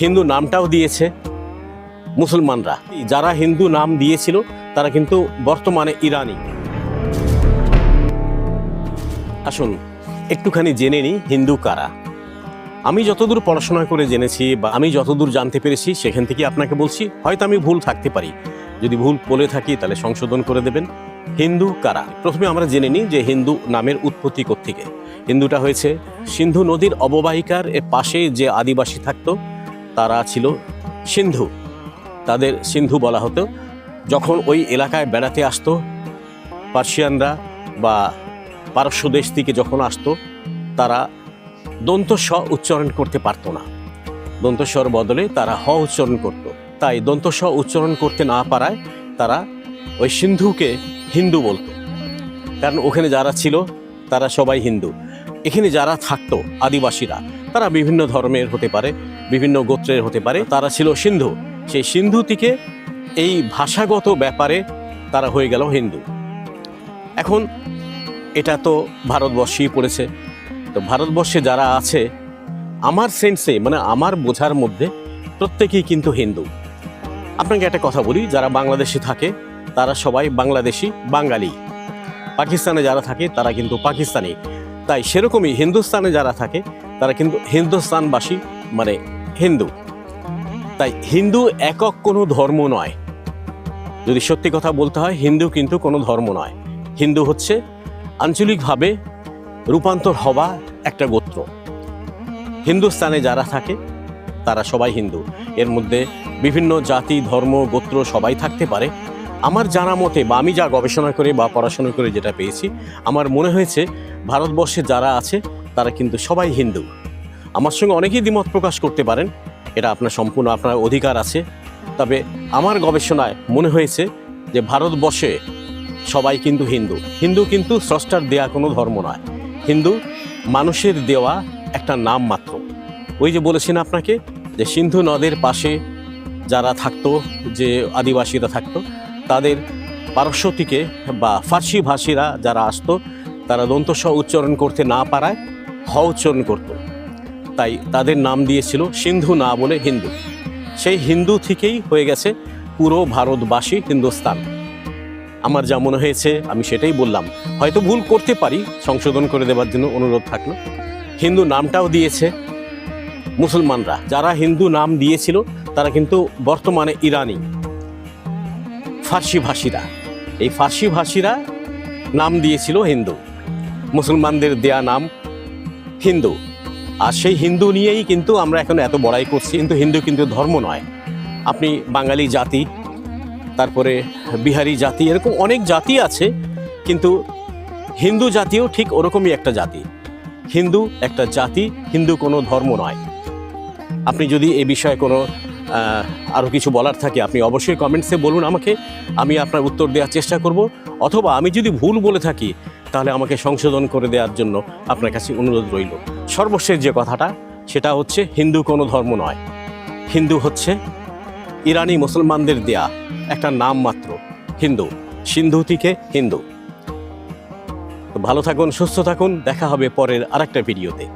হিন্দু নামটাও দিয়েছে মুসলমানরা। যারা হিন্দু নাম দিয়েছিল, তারা কিন্তু বর্তমানে ইরানি। আসুন, একটুখানি জেনে নিই হিন্দু কারা। আমি যতদূর পড়াশোনা করে জেনেছি বা আমি যতদূর জানতে পেরেছি, সেখান থেকে আপনাকে বলছি, হয়তো আমি ভুল থাকতে পারি। যদি ভুল বলে থাকি, তাহলে সংশোধন করে দেবেন। হিন্দু কারা? প্রথমে আমরা জেনে নিই যে হিন্দু নামের উৎপত্তি থেকে হিন্দুটা হয়েছে সিন্ধু নদীর অববাহিকার পাশে যে আদিবাসী থাকতো তারা ছিল সিন্ধু। তাদের সিন্ধু বলা হতো। যখন ওই এলাকায় বেড়াতে আসতো, পার্সিয়ানরা বা পারস্য দেশ থেকে যখন আসতো, তারা দন্ত স উচ্চারণ করতে পারতো না। দন্ত স্বর বদলে তারা হ উচ্চারণ করত। তাই দন্ত স উচ্চারণ করতে না পারায় তারা ওই সিন্ধুকে হিন্দু বলতো। কারণ ওখানে যারা ছিল, তারা সবাই হিন্দু। এখানে যারা থাকতো, আদিবাসীরা, তারা বিভিন্ন ধর্মের হতে পারে। বিভিন্ন গোত্রের হতে পারে। তারা ছিল সিন্ধু। সেই সিন্ধু থেকে এই ভাষাগত ব্যাপারে তারা হয়ে গেল হিন্দু। এখন এটা তো ভারতবর্ষেই পড়েছে। তো ভারতবর্ষে যারা আছে, আমার সেন্সে মানে আমার বোঝার মধ্যে প্রত্যেকেই কিন্তু হিন্দু। আপনাকে একটা কথা বলি, যারা বাংলাদেশে থাকে, তারা সবাই বাংলাদেশি, বাঙালি। পাকিস্তানে যারা থাকে, তারা কিন্তু পাকিস্তানি। তাই সেরকমই হিন্দুস্তানে যারা থাকে, তারা কিন্তু হিন্দুস্তানবাসী মানে হিন্দু। তাই হিন্দু একক কোনো ধর্ম নয়। যদি সত্যি কথা বলতে হয়, হিন্দু কিন্তু কোনো ধর্ম নয়। হিন্দু হচ্ছে আঞ্চলিকভাবে রূপান্তর হওয়া একটা গোত্র। হিন্দুস্তানে যারা থাকে, তারা সবাই হিন্দু। এর মধ্যে বিভিন্ন জাতি, ধর্ম, গোত্র সবাই থাকতে পারে। আমার জানা মতে বা আমি যা গবেষণা করে বা পড়াশোনা করে যেটা পেয়েছি, আমার মনে হয়েছে ভারতবর্ষে যারা আছে, তারা কিন্তু সবাই হিন্দু। আমার সঙ্গে অনেকেই দ্বিমত প্রকাশ করতে পারেন। এটা আপনার সম্পূর্ণ আপনার অধিকার আছে। তবে আমার গবেষণায় মনে হয়েছে যে ভারতবর্ষে সবাই কিন্তু হিন্দু। হিন্দু কিন্তু স্রষ্টার দেয়া কোনো ধর্ম নয়। হিন্দু মানুষের দেওয়া একটা নাম মাত্র। ওই যে বলেছেন আপনাকে যে সিন্ধু নদের পাশে যারা থাকতো, যে আদিবাসীরা থাকতো, তাদের পারস্য থেকে বা ফার্সি ভাষীরা যারা আসতো, তারা দন্ত স উচ্চারণ করতে না পারায় হ উচ্চারণ করতো। তাই তাদের নাম দিয়েছিল সিন্ধু না বলে হিন্দু। সেই হিন্দু থেকেই হয়ে গেছে পুরো ভারতবাসী হিন্দুস্তান। আমার যা মনে হয়েছে, আমি সেটাই বললাম। হয়তো ভুল করতে পারি সংশোধন করে দেওয়ার জন্য অনুরোধ থাকল। হিন্দু নামটাও দিয়েছে মুসলমানরা। যারা হিন্দু নাম দিয়েছিল, তারা কিন্তু বর্তমানে ইরানি, ফার্সি ভাষীরা। এই ফার্সি ভাষীরা নাম দিয়েছিল হিন্দু। মুসলমানদের দেয়া নাম হিন্দু। আর সেই হিন্দু নিয়েই কিন্তু আমরা এখন এত বড়াই করছি। কিন্তু হিন্দু কিন্তু ধর্ম নয়। আপনি বাঙালি জাতি, তারপরে বিহারি জাতি, এরকম অনেক জাতি আছে, কিন্তু হিন্দু জাতিও ঠিক ওরকমই একটা জাতি। হিন্দু একটা জাতি, হিন্দু কোনো ধর্ম নয়। আপনি যদি এ বিষয়ে কোনো আরও কিছু বলার থাকে, আপনি অবশ্যই কমেন্টসে বলুন আমাকে। আমি আপনার উত্তর দেওয়ার চেষ্টা করব। অথবা আমি যদি ভুল বলে থাকি তাহলে আমাকে সংশোধন করে দেওয়ার জন্য আপনার কাছে অনুরোধ রইল। সর্বশেষ যে কথাটা, সেটা হচ্ছে হিন্দু কোনো ধর্ম নয়। হিন্দু হচ্ছে ইরানি মুসলমানদের দেয়া একটা নাম মাত্র, হিন্দু। সিন্ধু থেকে হিন্দু ভালো থাকুন, সুস্থ থাকুন, দেখা হবে পরের আরেকটা ভিডিওতে।